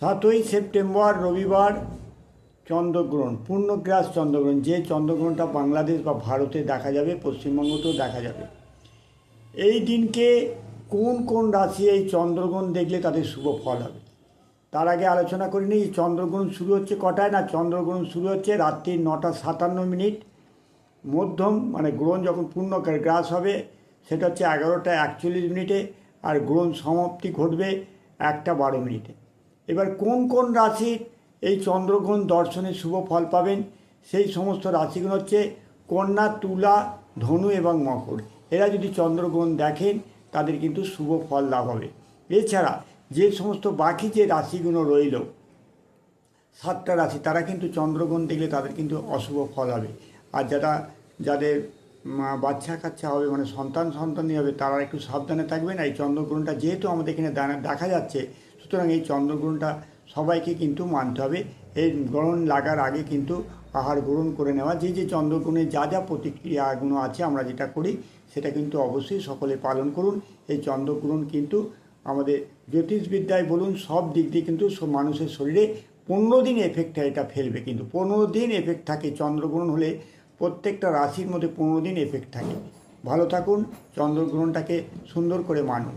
সাতই সেপ্টেম্বর, রবিবার চন্দ্রগ্রহণ, পূর্ণগ্রাস চন্দ্রগ্রহণ, যে চন্দ্রগ্রহণটা বাংলাদেশ বা ভারতে দেখা যাবে, পশ্চিমবঙ্গতেও দেখা যাবে। এই দিনকে কোন কোন রাশি এই চন্দ্রগ্রহণ দেখলে তাদের শুভ ফল হবে? তার আগে আলোচনা করি নিই, চন্দ্রগ্রহণ শুরু হচ্ছে কটায়? না, চন্দ্রগ্রহণ শুরু হচ্ছে রাত্রি নটা সাতান্ন মিনিট। মধ্যম মানে গ্রহণ যখন পূর্ণ গ্রাস হবে, সেটা হচ্ছে এগারোটা একচল্লিশ মিনিটে, আর গ্রহণ সমাপ্তি ঘটবে একটা বারো মিনিটে। এবার কোন কোন রাশির এই চন্দ্রগ্রহণ দর্শনে শুভ ফল পাবেন? সেই সমস্ত রাশিগুলো হচ্ছে কন্যা, তুলা, ধনু এবং মকর। এরা যদি চন্দ্রগ্রহণ দেখেন, তাদের কিন্তু শুভ ফল লাভ হবে। এছাড়া যে সমস্ত বাকি যে রাশিগুলো রইল, সাতটা রাশি, তারা কিন্তু চন্দ্রগ্রহণ দেখলে তাদের কিন্তু অশুভ ফল হবে। আর যারা, যাদের বাচ্চা কাচ্চা হবে মানে সন্তান সন্তানই হবে, তারা একটু সাবধানে থাকবেন। এই চন্দ্রগ্রহণটা যেহেতু আমাদের এখানে দেখা যাচ্ছে সুতরাং এই চন্দ্রগ্রহণটা সবাইকে কিন্তু মানতে হবে। এই গ্রহণ লাগার আগে কিন্তু আহার গ্রহণ করে নেওয়া। যে যে চন্দ্রগ্রহণের যা যা প্রতিক্রিয়াগুলো আছে আমরা যেটা করি, সেটা কিন্তু অবশ্যই সকলে পালন করুন। এই চন্দ্রগ্রহণ কিন্তু আমাদের জ্যোতিষবিদ্যায় বলুন, সব দিক দিয়ে কিন্তু মানুষের শরীরে পনেরো দিন এফেক্ট এটা ফেলবে কিন্তু। পনেরো দিন এফেক্ট থাকে চন্দ্রগ্রহণ হলে, প্রত্যেকটা রাশির মধ্যে পনেরো দিন এফেক্ট থাকে। ভালো থাকুন, চন্দ্রগ্রহণটাকে সুন্দর করে মানুন।